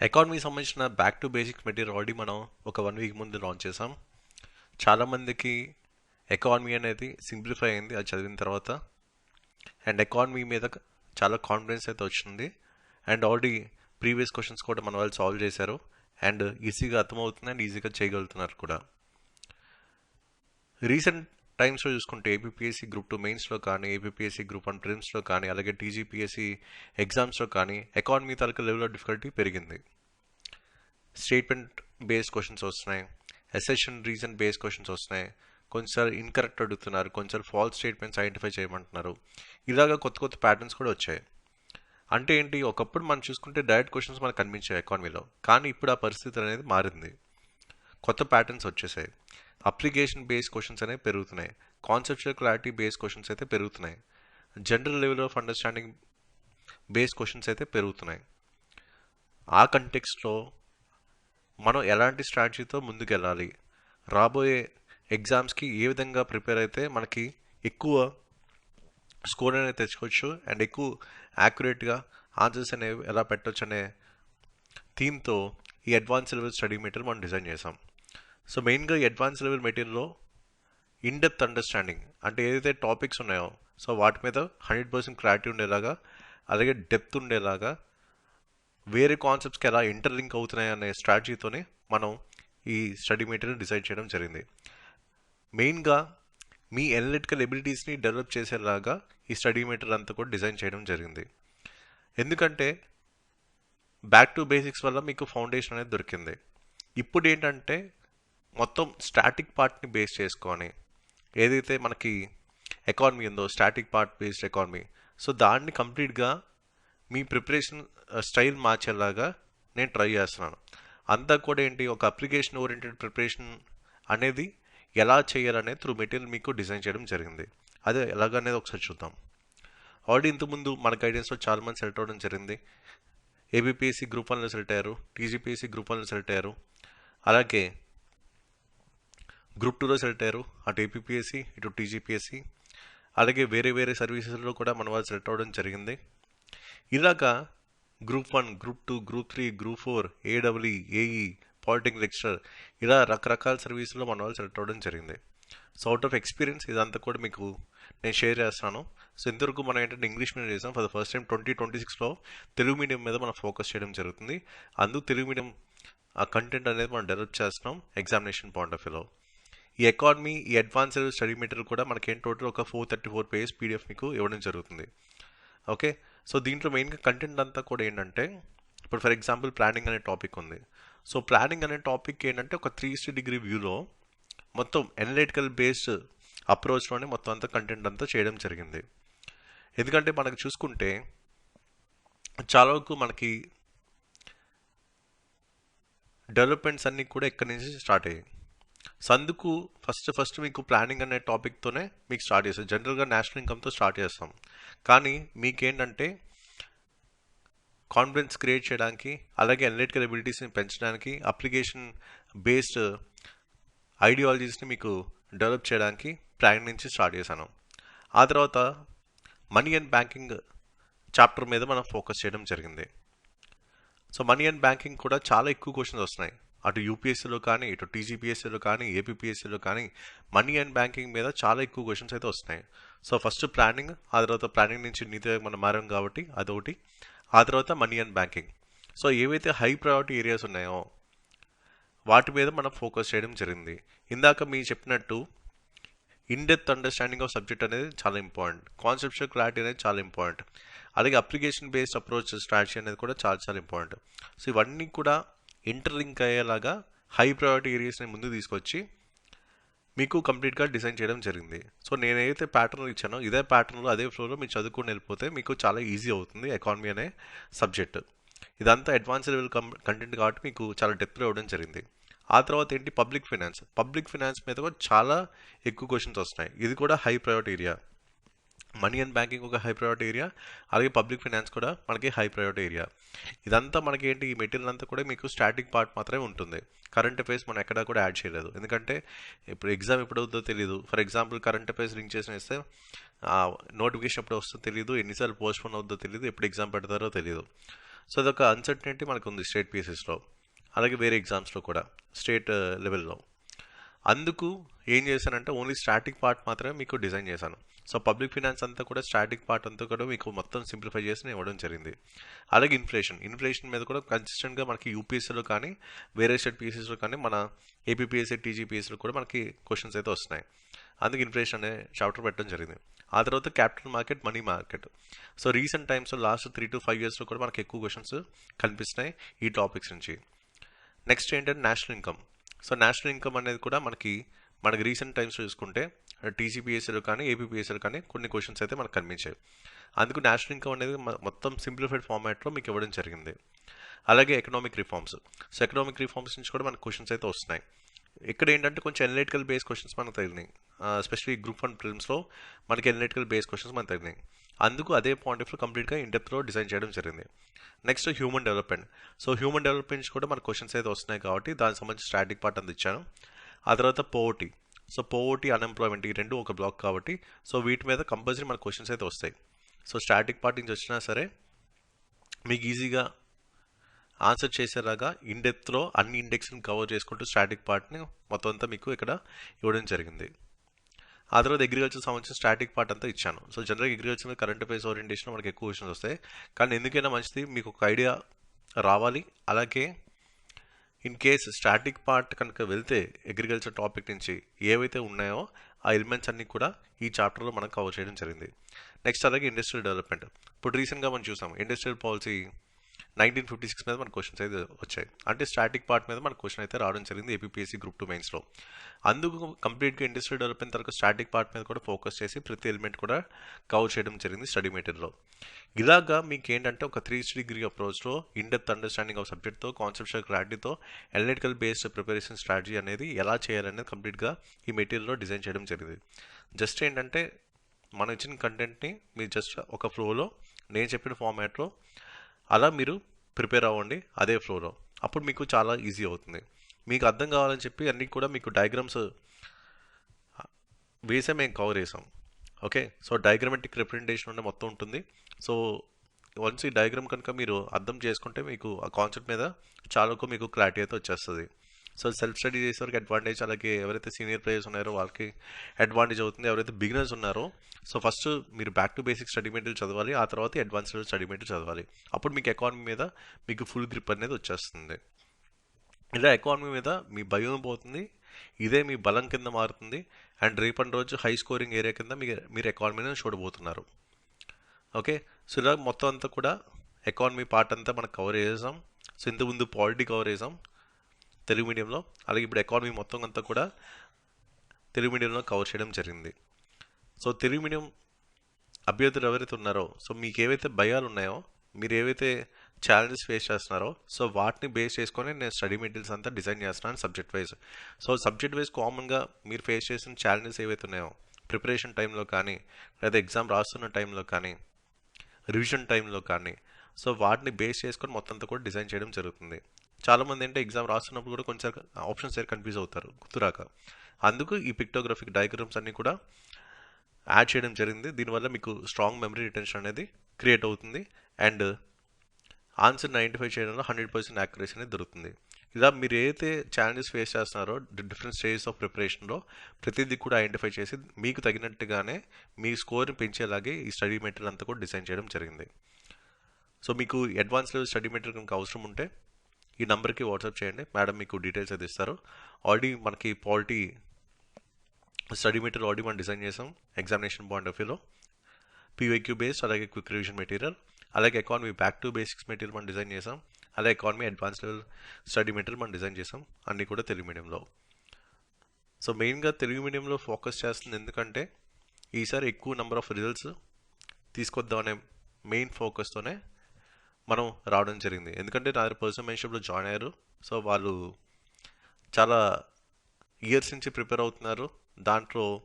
ఎకానమీకి సంబంధించిన back to basics material already మనం ఒక వన్ వీక్ ముందు లాంచ్ చేసాం చాలామందికి ఎకానమీ అనేది సింప్లిఫై అయింది అది చదివిన తర్వాత. అండ్ ఎకానమీ మీద చాలా కాన్ఫిడెన్స్ అయితే వచ్చింది. అండ్ ఆల్రెడీ ప్రీవియస్ క్వశ్చన్స్ కూడా మన వాళ్ళు సాల్వ్ చేశారు. అండ్ ఈజీగా అర్థమవుతుంది అండ్ ఈజీగా చేయగలుగుతున్నారు కూడా. రీసెంట్ టైమ్స్లో చూసుకుంటే ఏపీఎస్సీ గ్రూప్ టూ మెయిన్స్లో కానీ ఏపీఎస్సీ గ్రూప్ వన్ ప్రిమ్స్లో కానీ అలాగే టీజీపీఎస్సీ ఎగ్జామ్స్లో కానీ ఎకానమీ తాలూకా లెవెల్ ఆఫ్ డిఫికల్టీ పెరిగింది. స్టేట్మెంట్ బేస్డ్ క్వశ్చన్స్ వస్తున్నాయి. అసెషన్ రీజన్ బేస్డ్ క్వశ్చన్స్ వస్తున్నాయి. కొంచెంసారి ఇన్కరెక్ట్ అడుగుతున్నారు. కొంచెం ఫాల్స్ స్టేట్మెంట్స్ ఐడెంటిఫై చేయమంటున్నారు. ఇలాగా కొత్త కొత్త ప్యాటర్న్స్ కూడా వచ్చాయి. అంటే ఏంటి? ఒకప్పుడు మనం చూసుకుంటే డైరెక్ట్ క్వశ్చన్స్ మనకు కనిపించాయి ఎకానమీలో. కానీ ఇప్పుడు ఆ పరిస్థితి అనేది మారింది. కొత్త ప్యాటర్న్స్ వచ్చేసాయి. అప్లికేషన్ బేస్డ్ క్వశ్చన్స్ అనేవి పెరుగుతున్నాయి. కాన్సెప్చువల్ క్లారిటీ బేస్డ్ క్వశ్చన్స్ అయితే పెరుగుతున్నాయి. General level of understanding base questions అయితే పెరుగుతున్నాయి. ఆ కంటెక్స్ట్లో మనం ఎలాంటి స్ట్రాటజీతో ముందుకెళ్ళాలి? రాబోయే ఎగ్జామ్స్కి ఏ విధంగా ప్రిపేర్ అయితే మనకి ఎక్కువ స్కోర్ అనేది తెచ్చుకోవచ్చు అండ్ ఎక్కువ యాక్యురేట్గా ఆన్సర్స్ అనేవి ఎలా పెట్టవచ్చు అనే థీమ్తో ఈ అడ్వాన్స్ లెవెల్ స్టడీ మీటర్ మనం డిజైన్ చేసాం. సో మెయిన్గా అడ్వాన్స్ లెవెల్ మెటీరియల్లో ఇన్ డెప్త్ అండర్స్టాండింగ్ అంటే ఏదైతే టాపిక్స్ ఉన్నాయో సో వాటి మీద హండ్రెడ్ పర్సెంట్ క్లారిటీ ఉండేలాగా అలాగే డెప్త్ ఉండేలాగా వేరే కాన్సెప్ట్స్కి ఎలా ఇంటర్లింక్ అవుతున్నాయి అనే స్ట్రాటజీతోనే మనం ఈ స్టడీ మెటీరియల్ డిజైన్ చేయడం జరిగింది. మెయిన్గా మీ ఎనలిటికల్ ఎబిలిటీస్ని డెవలప్ చేసేలాగా ఈ స్టడీ మెటీరియల్ అంతా కూడా డిజైన్ చేయడం జరిగింది. ఎందుకంటే బ్యాక్ టు బేసిక్స్ వల్ల మీకు ఫౌండేషన్ అనేది దొరికింది. ఇప్పుడు ఏంటంటే మొత్తం స్టాటిక్ పార్ట్ని బేస్ చేసుకొని ఏదైతే మనకి ఎకానమీ ఉందో static part based economy so దాన్ని కంప్లీట్గా మీ ప్రిపరేషన్ స్టైల్ మార్చేలాగా నేను ట్రై చేస్తున్నాను. అంతా కూడా ఏంటి ఒక అప్లికేషన్ ఓరియంటెడ్ ప్రిపరేషన్ అనేది ఎలా చేయాలనేది త్రూ మెటీరియల్ మీకు డిజైన్ చేయడం జరిగింది. అదే ఎలాగనేది ఒకసారి చూద్దాం. ఆల్రెడీ ఇంతకుముందు మన గైడెన్స్లో చాలామంది సెలెక్ట్ అవ్వడం జరిగింది. ఏబిపిఎస్సి గ్రూప్ వన్లో సెలెక్ట్ అయ్యారు టీజీపీఎస్సి గ్రూప్ వన్లో సెలెక్ట్ అయ్యారు. అలాగే గ్రూప్ టూలో సెలెక్ట్ అయ్యారు. అటు ఏపీఎస్సి ఇటు టీజీపీఎస్సి అలాగే వేరే వేరే సర్వీసెస్లో కూడా మన వాళ్ళు సెలెక్ట్ అవ్వడం జరిగింది. ఇలాగా group one group two group three group four AW AE polytechnic lecturer ఇలా రకరకాల సర్వీసుల్లో మన వాళ్ళు సెలెక్ట్ అవ్వడం జరిగింది. సో అవుట్ ఆఫ్ ఎక్స్పీరియన్స్ ఇదంతా కూడా మీకు నేను షేర్ చేస్తాను. సో ఇంతవరకు మనం ఏంటంటే ఇంగ్లీష్ మీడియం చేసాం. For the first time twenty twenty సిక్స్లో తెలుగు మీడియం మీద మనం ఫోకస్ చేయడం జరుగుతుంది. అందుకు తెలుగు మీడియం ఆ కంటెంట్ అనేది మనం డెవలప్ చేస్తున్నాం ఎగ్జామినేషన్ పాయింట్ ఆఫ్ వ్యూలో ఈ ఎకానమీ ఈ అడ్వాన్స్డ్ స్టడీ మెటీరియల్ కూడా మనకి ఏం టోటల్ ఒక four thirty four pages PDF మీకు ఇవ్వడం జరుగుతుంది. ఓకే సో దీంట్లో మెయిన్గా కంటెంట్ అంతా కూడా ఏంటంటే ఇప్పుడు ఫర్ ఎగ్జాంపుల్ ప్లానింగ్ అనే టాపిక్ ఉంది. సో ప్లానింగ్ అనే టాపిక్ ఏంటంటే ఒక త్రీ సిక్స్టీ డిగ్రీ వ్యూలో మొత్తం ఎనలిటికల్ బేస్డ్ అప్రోచ్లోనే మొత్తం అంతా కంటెంట్ అంతా చేయడం జరిగింది. ఎందుకంటే మనకు చూసుకుంటే చాలా వరకు మనకి డెవలప్మెంట్స్ అన్నీ కూడా ఇక్కడి నుంచి స్టార్ట్ అయ్యాయి. సో అందుకు ఫస్ట్ ఫస్ట్ మీకు ప్లానింగ్ అనే టాపిక్తోనే మీకు స్టార్ట్ చేస్తాం. జనరల్గా నేషనల్ ఇన్కమ్తో స్టార్ట్ చేస్తాం. కానీ మీకేంటంటే కాన్ఫిడెన్స్ క్రియేట్ చేయడానికి అలాగే అనలిటికల్ ఎబిలిటీస్ని పెంచడానికి అప్లికేషన్ బేస్డ్ ఐడియాలజీస్ని మీకు డెవలప్ చేయడానికి ప్లానింగ్ నుంచి స్టార్ట్ చేశాను. ఆ తర్వాత మనీ అండ్ బ్యాంకింగ్ చాప్టర్ మీద మనం ఫోకస్ చేయడం జరిగింది. సో మనీ అండ్ బ్యాంకింగ్ కూడా చాలా ఎక్కువ క్వశ్చన్స్ వస్తున్నాయి. అటు యూపీఎస్సీలో కానీ ఇటు టీజీపీఎస్సీలో కానీ ఏపీపీఎస్సీలో కానీ మనీ అండ్ బ్యాంకింగ్ మీద చాలా ఎక్కువ క్వశ్చన్స్ అయితే వస్తున్నాయి. సో ఫస్ట్ ప్లానింగ్ ఆ తర్వాత ప్లానింగ్ నుంచి నీతి మనం మారాం కాబట్టి అదొకటి. ఆ తర్వాత మనీ అండ్ బ్యాంకింగ్ సో ఏవైతే హై ప్రయారిటీ ఏరియాస్ ఉన్నాయో వాటి మీద మనం ఫోకస్ చేయడం జరిగింది. ఇందాక మీరు చెప్పినట్టు ఇన్ అండర్స్టాండింగ్ ఆఫ్ సబ్జెక్ట్ అనేది చాలా ఇంపార్టెంట్ కాన్సెప్షన్ క్లారిటీ అనేది చాలా ఇంపార్టెంట్ అలాగే అప్లికేషన్ బేస్డ్ అప్రోచ్ స్ట్రాటజీ అనేది కూడా చాలా చాలా ఇంపార్టెంట్ సో ఇవన్నీ కూడా ఇంటర్లింక్ అయ్యేలాగా హై ప్రయారిటీ ఏరియాస్ని ముందు తీసుకొచ్చి మీకు కంప్లీట్గా డిజైన్ చేయడం జరిగింది. సో నేనైతే ప్యాటర్న్ ఇచ్చానో ఇదే ప్యాటర్న్లో అదే ఫ్లోలో మీరు చదువుకుని వెళ్ళిపోతే మీకు చాలా ఈజీ అవుతుంది ఎకానమీ అనే సబ్జెక్ట్ ఇదంతా అడ్వాన్స్ లెవెల్ కంటెంట్ కాబట్టి మీకు చాలా డెప్త్లో ఇవ్వడం జరిగింది. ఆ తర్వాత ఏంటి? పబ్లిక్ ఫినాన్స్ పబ్లిక్ ఫినాన్స్ మీద కూడా చాలా ఎక్కువ క్వశ్చన్స్ వస్తున్నాయి. ఇది కూడా high priority area money and banking ఒక హై ప్రయారిటీ ఏరియా అలాగే పబ్లిక్ ఫైనాన్స్ కూడా మనకి హై ప్రయారిటీ ఏరియా ఇదంతా మనకి ఏంటి? ఈ మెటీరియల్ అంతా కూడా మీకు స్టాటిక్ పార్ట్ మాత్రమే ఉంటుంది. కరెంట్ అఫైర్స్ మనం ఎక్కడా కూడా యాడ్ చేయలేదు. ఎందుకంటే ఇప్పుడు ఎగ్జామ్ ఎప్పుడు అవుతుందో తెలియదు for example current affairs link చేసిన ఇస్తే నోటిఫికేషన్ ఎప్పుడు వస్తుందో తెలియదు ఎన్నిసార్లు పోస్ట్పోన్ అవుతుందో తెలియదు ఎప్పుడు ఎగ్జామ్ పెడతారో తెలియదు సో అదొక అన్సర్టనిటీ మనకు ఉంది స్టేట్ పీసెస్లో అలాగే వేరే ఎగ్జామ్స్లో కూడా స్టేట్ లెవెల్లో uh, అందుకు ఏం చేశానంటే ఓన్లీ స్టాటిక్ పార్ట్ మాత్రమే మీకు డిజైన్ చేశాను. సో పబ్లిక్ ఫినాన్స్ అంతా కూడా స్టాటిక్ పార్ట్ అంతా కూడా మీకు మొత్తం సింప్లిఫై చేసి నేను ఇవ్వడం జరిగింది. అలాగే ఇన్ఫ్లేషన్. ఇన్ఫ్లేషన్ మీద కూడా కన్సిస్టెంట్గా మనకి యూపీఎస్సీలో కానీ వేరే స్టేట్ పీసెస్లో కానీ మన ఏపీపీఎస్సీ టీజీపీఎస్సీలో కూడా మనకి క్వశ్చన్స్ అయితే వస్తున్నాయి. అందుకే ఇన్ఫ్లేషన్ అనే చాప్టర్ పెట్టడం జరిగింది. ఆ తర్వాత capital market money market. So recent టైమ్స్లో లాస్ట్ త్రీ టు ఫైవ్ ఇయర్స్లో కూడా మనకి ఎక్కువ క్వశ్చన్స్ కనిపిస్తున్నాయి ఈ టాపిక్స్ నుంచి. నెక్స్ట్ ఏంటంటే national income. So national income అనేది కూడా మనకి మనకి రీసెంట్ టైమ్స్ చూసుకుంటే టీసీపీఎస్సీలో కానీ ఏపీపీఎస్సీలో కానీ కొన్ని క్వశ్చన్స్ అయితే మనకు కనిపించాయి. అందుకు నేషనల్ ఇన్కమ్ అనేది మొత్తం సింప్లిఫైడ్ ఫార్మాట్లో మీకు ఇవ్వడం జరిగింది. అలాగే economic reforms so economic reforms నుంచి కూడా మనకు క్వశ్చన్స్ అయితే వస్తున్నాయి. ఇక్కడ ఏంటంటే కొంచెం ఎనలిటికల్ బేస్ క్వశ్చన్స్ మనకు తగిలినాయి. ఎస్పెషలీ గ్రూప్ వన్ ఫిల్మ్స్లో మనకి ఎనలిటికల్ బేస్ క్వశ్చన్స్ మనకు తగిలినాయి. అందుకు అదే పాయింట్ ఆఫ్ వ్యూ కంప్లీట్గా ఇండెప్త్లో డిజైన్ చేయడం జరిగింది. Next human development so human development కూడా మనకు క్వశ్చన్స్ అయితే వస్తున్నాయి కాబట్టి దానికి సంబంధించి స్ట్రాటిక్ పార్ట్ అందించాను. ఆ తర్వాత పోవర్టీ సో పోవర్టీ అన్ఎంప్లాయ్మెంట్ ఈ రెండు ఒక బ్లాక్ కాబట్టి సో వీటి మీద కంపల్సరీ మన క్వశ్చన్స్ అయితే వస్తాయి. సో స్టాటిక్ పార్ట్ నుంచి వచ్చినా సరే మీకు ఈజీగా ఆన్సర్ చేసేలాగా ఇండెప్త్లో అన్ని ఇండెక్స్ని కవర్ చేసుకుంటూ స్టాటిక్ పార్ట్ని మొత్తం అంతా మీకు ఇక్కడ ఇవ్వడం జరిగింది. ఆ తర్వాత అగ్రికల్చర్ సంబంధించిన స్టాటిక్ పార్ట్ అంతా ఇచ్చాను. సో జనరల్గా అగ్రికల్చర్ మీద కరెంట్ అఫేర్స్ ఓరియంటేషన్ మనకి ఎక్కువ క్వశ్చన్స్ వస్తాయి. కానీ ఎందుకైనా మంచిది మీకు ఒక ఐడియా రావాలి. అలాగే ఇన్ కేస్ స్టాటిక్ పార్ట్ కనుక వెళ్తే అగ్రికల్చర్ టాపిక్ నుంచి ఏవైతే ఉన్నాయో ఆ ఎలిమెంట్స్ అన్నీ కూడా ఈ చాప్టర్లో మనం కవర్ చేయడం జరిగింది. నెక్స్ట్ అలాగే ఇండస్ట్రియల్ డెవలప్మెంట్ ఇప్పుడు రీసెంట్గా మనం చూసాం industrial policy nineteen fifty six మీద మన క్వశ్చన్స్ అయితే వచ్చాయి. అంటే స్టాటిక్ పార్ట్ మీద మన క్వశ్చన్ అయితే రావడం జరిగింది ఏపీఎస్సీ గ్రూప్ టూ మెయిన్స్లో అందుకు కంప్లీట్గా ఇండస్ట్రియల్ డెవలప్మెంట్ తర్వాత స్టాటిక్ పార్ట్ మీద కూడా ఫోకస్ చేసి ప్రతి ఎలిమెంట్ కూడా కవర్ చేయడం జరిగింది స్టడీ మెటీరియల్లో ఇలాగా మీకు ఏంటంటే ఒక త్రీ డిగ్రీ అప్రోచ్లో ఇన్డెప్త్ అండర్స్టాండింగ్ ఆఫ్ సబ్జెక్ట్తో కాన్సెప్షువల్ క్లారిటీతో ఎలెటికల్ బేస్డ్ ప్రిపరేషన్ స్ట్రాటజీ అనేది ఎలా చేయాలనేది కంప్లీట్గా ఈ మెటీరియల్లో డిజైన్ చేయడం జరిగింది. జస్ట్ ఏంటంటే మనం ఇచ్చిన కంటెంట్ని మీరు జస్ట్ ఒక ఫ్లోలో నేను చెప్పిన ఫార్మాట్లో అలా మీరు ప్రిపేర్ అవ్వండి అదే ఫ్లోలో అప్పుడు మీకు చాలా ఈజీ అవుతుంది. మీకు అర్థం కావాలని చెప్పి అన్నీ కూడా మీకు డయాగ్రామ్స్ వేసే మేము కవర్ చేసాం. ఓకే సో డయాగ్రమెటిక్ రిప్రజెంటేషన్ ఉండే మొత్తం ఉంటుంది. సో వన్స్ ఈ డయాగ్రామ్ కనుక మీరు అర్థం చేసుకుంటే మీకు ఆ కాన్సెప్ట్ మీద చాలా మీకు క్లారిటీ అయితే వచ్చేస్తుంది. సో సెల్ఫ్ స్టడీ చేసేవారికి అడ్వాంటేజ్ అలాగే ఎవరైతే సీనియర్ ప్లేయర్స్ ఉన్నారో వాళ్ళకి అడ్వాంటేజ్ అవుతుంది ఎవరైతే బిగినర్స్ ఉన్నారో. సో ఫస్ట్ మీరు back to basic study material చదవాలి ఆ తర్వాత అడ్వాన్స్ స్టడీ మెటీరియల్ చదవాలి. అప్పుడు మీకు ఎకానమీ మీద మీకు ఫుల్ గ్రిప్ అనేది వచ్చేస్తుంది. ఇలా ఎకానమీ మీద మీ భయం పోతుంది ఇదే మీ బలం కింద మారుతుంది అండ్ రేపటి రోజు హై స్కోరింగ్ ఏరియా కింద మీరు మీరు ఎకానమీని చూడబోతున్నారు. ఓకే సో ఇలా మొత్తం అంతా కూడా ఎకానమీ పార్ట్ అంతా మనం కవర్ చేసాం సో ఇంతకుముందు పాలిటీ కవర్ చేసాం తెలుగు మీడియంలో అలాగే ఇప్పుడు ఎకానమీ మొత్తం అంతా కూడా తెలుగు మీడియంలో కవర్ చేయడం జరిగింది. సో తెలుగు మీడియం అభ్యర్థులు ఎవరైతే ఉన్నారో సో మీకు ఏవైతే భయాలు ఉన్నాయో మీరు ఏవైతే ఛాలెంజెస్ ఫేస్ చేస్తున్నారో సో వాటిని బేస్ చేసుకొని నేను స్టడీ మెటీరియల్స్ అంతా డిజైన్ చేస్తున్నాను subject wise so subject wise కామన్గా మీరు ఫేస్ చేసిన ఛాలెంజెస్ ఏవైతే ఉన్నాయో ప్రిపరేషన్ టైంలో కానీ లేదా ఎగ్జామ్ రాస్తున్న టైంలో కానీ రివిజన్ టైంలో కానీ సో వాటిని బేస్ చేసుకొని మొత్తం అంతా కూడా డిజైన్ చేయడం జరుగుతుంది. చాలామంది అంటే ఎగ్జామ్ రాస్తున్నప్పుడు కూడా కొంచెం ఆప్షన్స్ అయితే కన్ఫ్యూజ్ అవుతారు గుర్తురాక. అందుకు ఈ పిక్టోగ్రఫిక్ డయాగ్రామ్స్ అన్నీ కూడా యాడ్ చేయడం జరిగింది. దీనివల్ల మీకు స్ట్రాంగ్ మెమరీ రిటెన్షన్ అనేది క్రియేట్ అవుతుంది. అండ్ ఆన్సర్ని ఐడెంటిఫై చేయడంలో హండ్రెడ్ పర్సెంట్ యాక్యురసీ అనేది దొరుకుతుంది. ఇలా మీరు ఏదైతే ఛాలెంజెస్ ఫేస్ చేస్తున్నారో డిఫరెంట్ స్టేజెస్ ఆఫ్ ప్రిపరేషన్లో ప్రతిదీ కూడా ఐడెంటిఫై చేసి మీకు తగినట్టుగానే మీ స్కోర్ని పెంచేలాగే ఈ స్టడీ మెటీరియల్ అంతా కూడా డిజైన్ చేయడం జరిగింది. సో మీకు అడ్వాన్స్ లెవెల్ స్టడీ మెటీరియల్ కనుక అవసరం ఉంటే ఈ నెంబర్కి వాట్సాప్ చేయండి. మేడం మీకు డీటెయిల్స్ అది ఇస్తారు. ఆల్రెడీ మనకి పాలిటీ స్టడీ మెటీరియల్ ఆల్రెడీ మనం డిజైన్ చేసాం. ఎగ్జామినేషన్ పాయింట్ ఆఫ్ వ్యూలో. పీవైక్యూ బేస్డ్ అలాగే క్విక్ రివిజన్ మెటీరియల్. అలాగే economy back to basics material మనం డిజైన్ చేసాం. అలాగే economy advance level study material మనం డిజైన్ చేసాం. అన్నీ కూడా తెలుగు మీడియంలో. సో మెయిన్గా తెలుగు మీడియంలో ఫోకస్ చేస్తుంది ఎందుకంటే ఈసారి ఎక్కువ నెంబర్ ఆఫ్ రిజల్ట్స్ తీసుకొద్దామనే మెయిన్ ఫోకస్తోనే మనం రావడం జరిగింది. ఎందుకంటే నా పర్సనల్ మెంటర్షిప్లో జాయిన్ అయ్యారు. సో వాళ్ళు చాలా ఇయర్స్ నుంచి ప్రిపేర్ అవుతున్నారు. దాంట్లో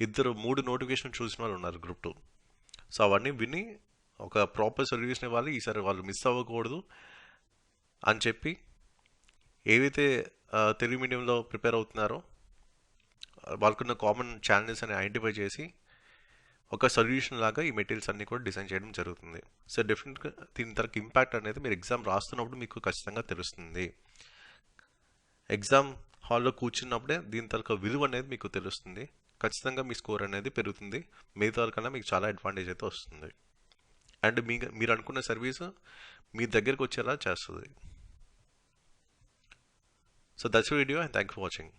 ఇద్దరు మూడు నోటిఫికేషన్ చూసిన వాళ్ళు ఉన్నారు గ్రూప్ టూ సో అవన్నీ విని ఒక ప్రాపర్ సొల్యూషన్ ఇవ్వాలి. ఈసారి వాళ్ళు మిస్ అవ్వకూడదు అని చెప్పి ఏవైతే తెలుగు మీడియంలో ప్రిపేర్ అవుతున్నారో వాళ్ళకున్న కామన్ ఛాలెంజెస్ అని ఐడెంటిఫై చేసి ఒక సొల్యూషన్ లాగా ఈ మెటీరియల్స్ అన్ని కూడా డిజైన్ చేయడం జరుగుతుంది. సో డెఫినెట్గా దీని తరకు ఇంపాక్ట్ అనేది మీరు ఎగ్జామ్ రాస్తున్నప్పుడు మీకు ఖచ్చితంగా తెలుస్తుంది. ఎగ్జామ్ హాల్లో కూర్చున్నప్పుడే దీని తరకు విలువ అనేది మీకు తెలుస్తుంది. ఖచ్చితంగా మీ స్కోర్ అనేది పెరుగుతుంది. మిగతా కన్నా మీకు చాలా అడ్వాంటేజ్ అయితే వస్తుంది. అండ్ మీ మీరు అనుకున్న సర్వీస్ మీ దగ్గరకు వచ్చేలా చేస్తుంది. So that's video and thank for watching